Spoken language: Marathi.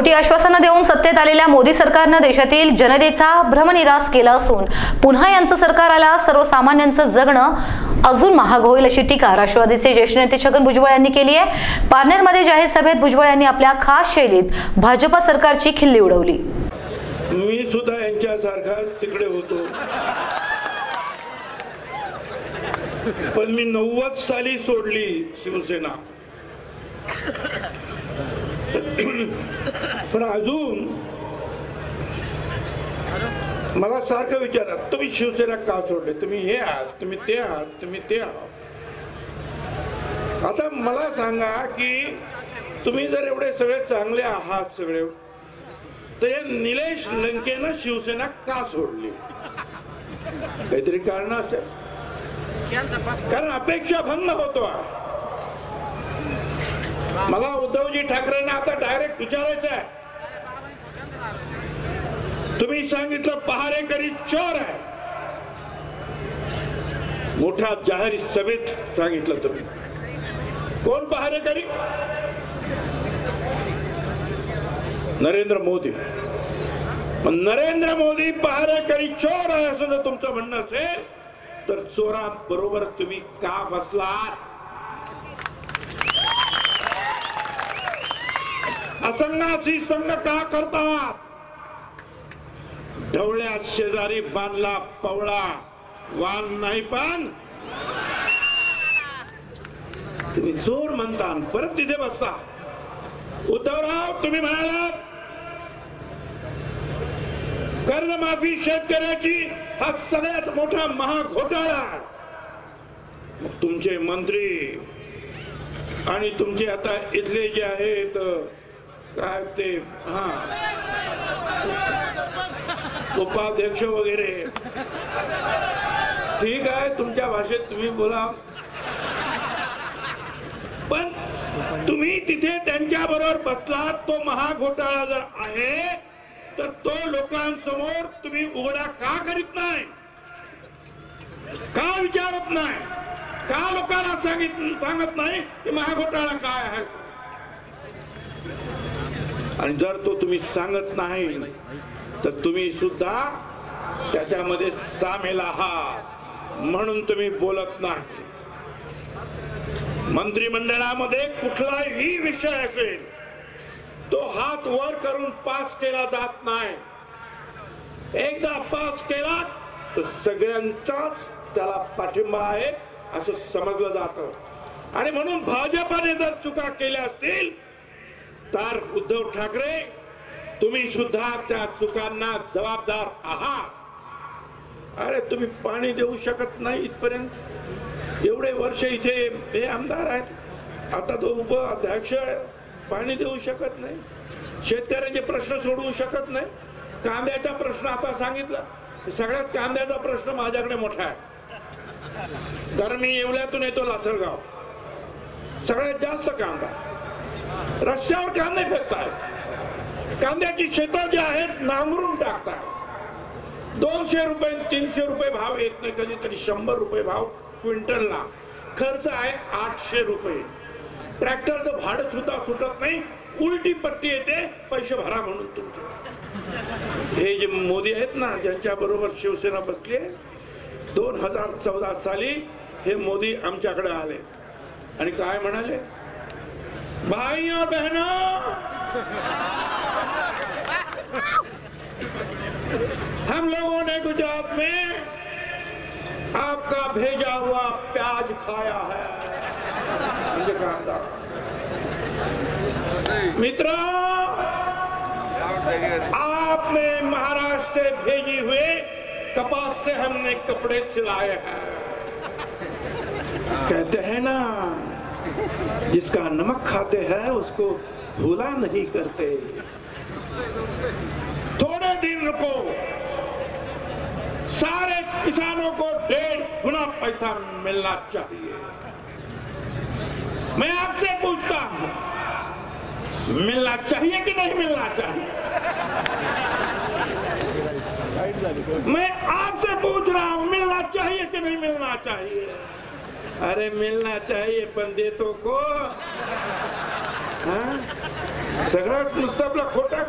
खोटी आश्वासनं देऊन सत्तेत आलेल्या मोदी सरकारनं देशातील जनतेचा भ्रमनिरास केला असून पुन्हा यांचं सरकार आला सर्वसामान्यांचं जगणं अजून महाग होईल अशी टीका राष्ट्रवादीचे ज्येष्ठ नेते छगन भुजबळ यांनी केली आहे. पारनेरमध्ये जाहीर सभेत भुजबळ यांनी आपल्या खास शैलीत भाजपा सरकारची खिल्ली उडवली. मी सुद्धा यांच्यासारखा तिकडे होतो. पण मी नव्वद साली सोडली शिवसेना. पण अजून मला सारखं विचारा तुम्ही शिवसेना का सोडले? तुम्ही हे आहात तुम्ही ते आहात तुम्ही ते आहात. आता मला सांगा की तुम्ही जर एवढे सगळे चांगले आहात सगळे तर हे निलेश लंकेनं शिवसेना का सोडली? काहीतरी कारण असेल. कारण अपेक्षा भंग होतो. मला उद्धवजी ठाकरेंना आता डायरेक्ट विचारायचं आहे तुम्ही सांगितलं पहारेकरी चोर आहे. मोठ्या जाहीर सभेत सांगितलं तुम्ही. कोण पहारेकरी नरेंद्र मोदी. नरेंद्र मोदी पहारेकरी चोर आहे असं जर तुमचं म्हणणं असेल तर चोराबरोबर तुम्ही का बसलात? असंघाशी संघ का करतात? ढवळ्या शेजारी बांधला पवळा. वान नाही पण तुम्ही चोर म्हणता परत तिथे बसता. उद्धवराव तुम्ही म्हणालात कर्जमाफी शेतकऱ्याची हा सगळ्यात मोठा महाघोटाळा. तुमचे मंत्री आणि तुमचे आता इथले जे आहेत काय ते हा. उपाध्यक्ष वगैरे. ठीक आहे तुमच्या भाषेत तुम्ही बोला. पण तुम्ही तिथे त्यांच्या बरोबर बसलात तो महाघोटाळा जर आहे तर तो लोकांसमोर तुम्ही उघडा का करीत नाही? का विचारत नाही? का लोकांना सांगित सांगत नाही की महाघोटाळा काय आहे? आणि जर तो तुम्ही सांगत नाही तर तुम्ही सुद्धा त्याच्यामध्ये सामील आहात. म्हणून तुम्ही बोलत नाही. मंत्रिमंडळामध्ये कुठलाही विषय असेल तो हात वर करून पास केला जात नाही. एकदा पास केला तर सगळ्यांचाच त्याला पाठिंबा आहे असं समजलं जात. आणि म्हणून भाजपाने जर चुका केल्या असतील तर उद्धव ठाकरे तुम्ही सुद्धा त्या चुकांना जबाबदार आहात. अरे तुम्ही पाणी देऊ शकत नाही इथपर्यंत. एवढे वर्ष इथे हे आमदार आहेत. आता तो उप अध्यक्ष पाणी देऊ शकत नाही. शेतकऱ्यांचे प्रश्न सोडवू शकत नाही. कांद्याचा प्रश्न आता सांगितला. सगळ्यात कांद्याचा प्रश्न माझ्याकडे मोठा आहे. कारण मी येवल्यातून येतो लासलगाव. सगळ्यात जास्त कांदा. रस्त्यावर कांदे फेकतायत. कांद्याची शेतं जी आहेत नांगरून टाकतात. दोनशे रुपये तीनशे रुपये भाव येत नाही कधीतरी शंभर रुपये भाव क्विंटलला. खर्च आहे आठशे रुपये. ट्रॅक्टरचं भाडं सुद्धा सुटत नाही. उलटी पट्टी येते पैसे भरा म्हणून तुमचे. हे जे मोदी आहेत ना ज्यांच्या बरोबर शिवसेना बसली आहे दोन हजार चौदा साली हे मोदी आमच्याकडे आले. आणि काय म्हणाले? भाई बहना! हम लोगों ने गुजरात में आपका भेजा हुआ प्याज खाया है। मित्रों, आपने महाराष्ट्र से भेजे हुए कपास से हमने कपड़े सिलाए हैं। कहते हैं ना, जिसका नमक खाते हैं, उसको भूला नहीं करते। दिन सारे किसानों को डेढ़ गुना पैसा मिलना चाहिए। मैं आपसे पूछता हूँ, मिलना चाहिए कि नहीं मिलना चाहिए? मैं आपसे पूछ रहा हूँ, मिलना चाहिए कि नहीं मिलना चाहिए? अरे मिलना चाहिए पण देतो को। हाँ? नुसतं आपला खोटा।